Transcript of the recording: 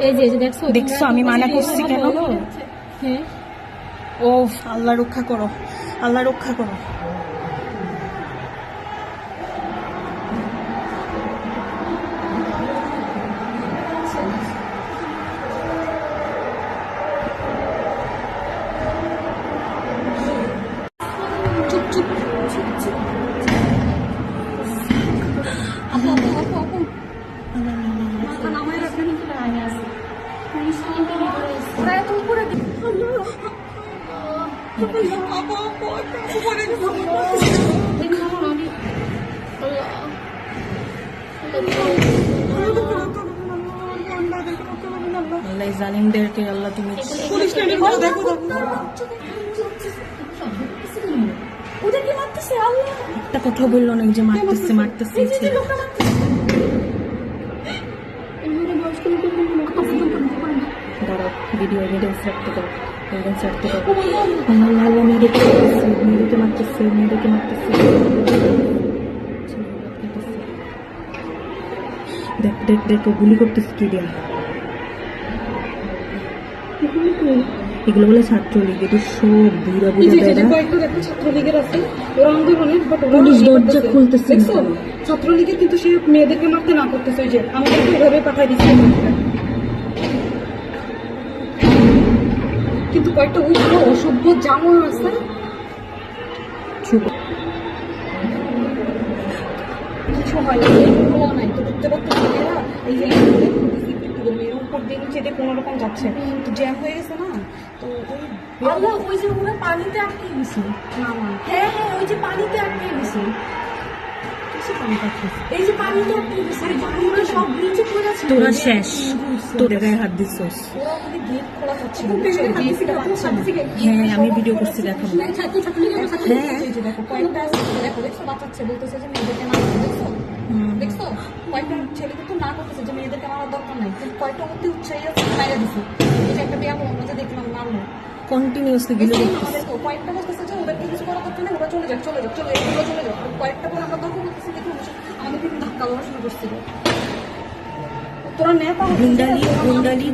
এই যে দেখছ দেখছ আমি মানা করছি কেন? হ্যাঁ। ও আল্লাহ রক্ষা করো। আল্লাহ রক্ষা করো। আল্লাহ জালিমদেরকে আল্লাহ তুমি একটা কথা বলল না যে মারতেছে মারতেছে ছেলে। ভিডিও এভিডেন্স রাখতে এভিডেন্স রাখতে আল্লাহ আল্লাহ মেয়েদেরকে মারতেছে মেয়েদেরকে মারতেছে মেয়েদেরকে মারতেছে দেখ দেখ দেখ গুলি করতেছে কি দিয়া এগুলো বলে ছাত্রলীগ এটা সব বুড়া বুড়া ছাত্রলীগের আছে ওরা আন্দোলনের বাট পুলিশ দরজা খুলতেছে। ছাত্রলীগের কিন্তু সে মেয়েদেরকে মারতে না করতেছে যে আমাদেরকে ওভাবে পাঠাই দিচ্ছে কয়েকটা ওই পুরো অসভ্য জামা আছে। কিছু হয় না কোনো নাই। তো মেয়েরা এই যে উপর দিয়ে নিচে কোনো রকম যাচ্ছে। তো জ্যাম হয়ে গেছে না, তো আল্লাহ, ওই যে ওরা পানিতে আটকে গেছে। হ্যাঁ হ্যাঁ ওই যে পানিতে আটকে গেছে। এই যে পানিতে আটকে গেছে। সব নিচে তোরা শেষ। তোদের গায়ে হাত না হ্যাঁ আমি ভিডিও করছি দেখো দেখছ কয়েকটা ছেলেকে তো না করতেছে যে মেয়েদেরকে মারার দরকার নাই কয়েকটা অতি উৎসাহী আছে দিছে এই একটা বিয়া আমরা যে দেখলাম মারলো কন্টিনিউসলি আমাদের কয়েকটা বলতেছে যে ওদেরকে কিছু করা দরকার নেই ওরা চলে যাক চলে যাক চলে যাক চলে যাক কয়েকটা পর আমরা তখন বলতেছি দেখুন আমাদের কিন্তু ধাক্কা দেওয়া শুরু করছিল। तुरंत नहीं आता तो गुंडली गुंडली